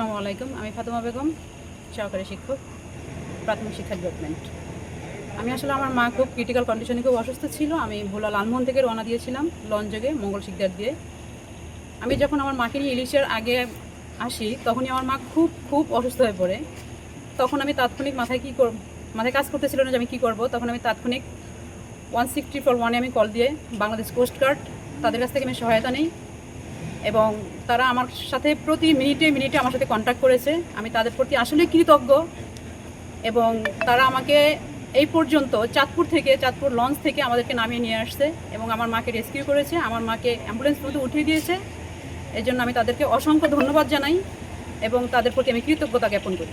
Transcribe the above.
আলাইকুম। আমি ফাতেমা বেগম, সহকারী শিক্ষক, প্রাথমিক শিক্ষা ডেভেলপমেন্ট আমি আসলে আমার মা খুব ক্রিটিক্যাল কন্ডিশনে খুব অসুস্থ ছিল। আমি ভোলা লালমোহন থেকে রওনা দিয়েছিলাম লঞ্চযোগে মঙ্গল শিকদার দিয়ে। আমি যখন আমার মাকে নিয়ে ইলিশের আগে আসি, তখনই আমার মা খুব খুব অসুস্থ হয়ে পড়ে। তখন আমি তাৎক্ষণিক মাথায় কী কর মাথায় কাজ করতেছিল না যে আমি কী করব, তখন আমি তাৎক্ষণিক ওয়ান সিক্স ট্রিপল ওয়ানে আমি কল দিয়ে বাংলাদেশ কোস্ট গার্ড তাদের কাছ থেকে আমি সহায়তা নিই। এবং তারা আমার সাথে প্রতি মিনিটে মিনিটে আমার সাথে কন্ট্যাক্ট করেছে। আমি তাদের প্রতি আসলে কৃতজ্ঞ এবং তারা আমাকে এই পর্যন্ত চাঁদপুর থেকে, চাঁদপুর লঞ্চ থেকে আমাদেরকে নামিয়ে নিয়ে আসছে এবং আমার মাকে রেস্কিউ করেছে, আমার মাকে অ্যাম্বুলেন্স মধ্যে উঠিয়ে দিয়েছে। এই জন্য আমি তাদেরকে অসংখ্য ধন্যবাদ জানাই এবং তাদের প্রতি আমি কৃতজ্ঞতা জ্ঞাপন করি।